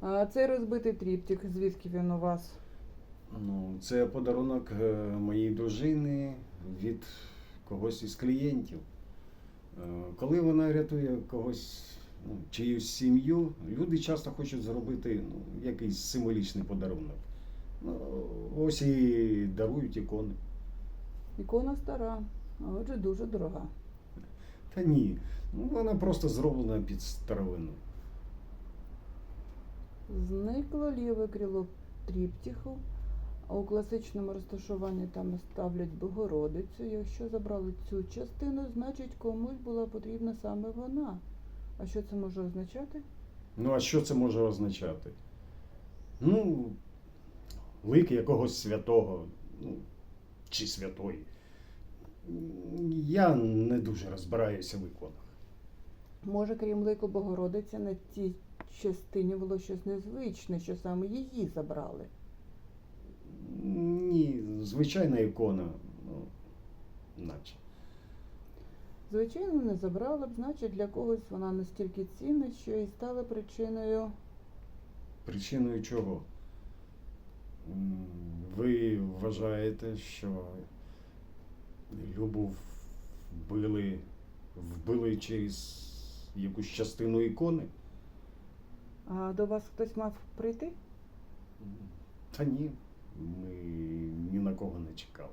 А цей розбитий тріптик, звідки він у вас? Ну, це подарунок е, моїй дружини від когось із клієнтів. Е, Коли вона рятує когось, ну, чиюсь сім'ю, люди часто хочуть зробити ну, якийсь символічний подарунок. Ну, ось і дарують ікони. Ікона стара, а отже дуже дорога. Та ні, ну, вона просто зроблена під старовину. Зникло ліве крило тріптіху, у класичному розташуванні там ставлять Богородицю. Якщо забрали цю частину, значить комусь була потрібна саме вона. А що це може означати? Ну, а що це може означати? Ну, лик якогось святого, ну, чи святої. Я не дуже розбираюся в іконах. Може, крім лику Богородиці, на цій частині було щось незвичне, що саме її забрали. Ні, звичайна ікона, ну, наче. Звичайно, не забрали б, значить, для когось вона настільки цінна, що і стала причиною. Причиною чого? Ви вважаєте, що Любу вбили, вбили через якусь частину ікони? А до вас хтось мав прийти? Та ні, ми ні на кого не чекали.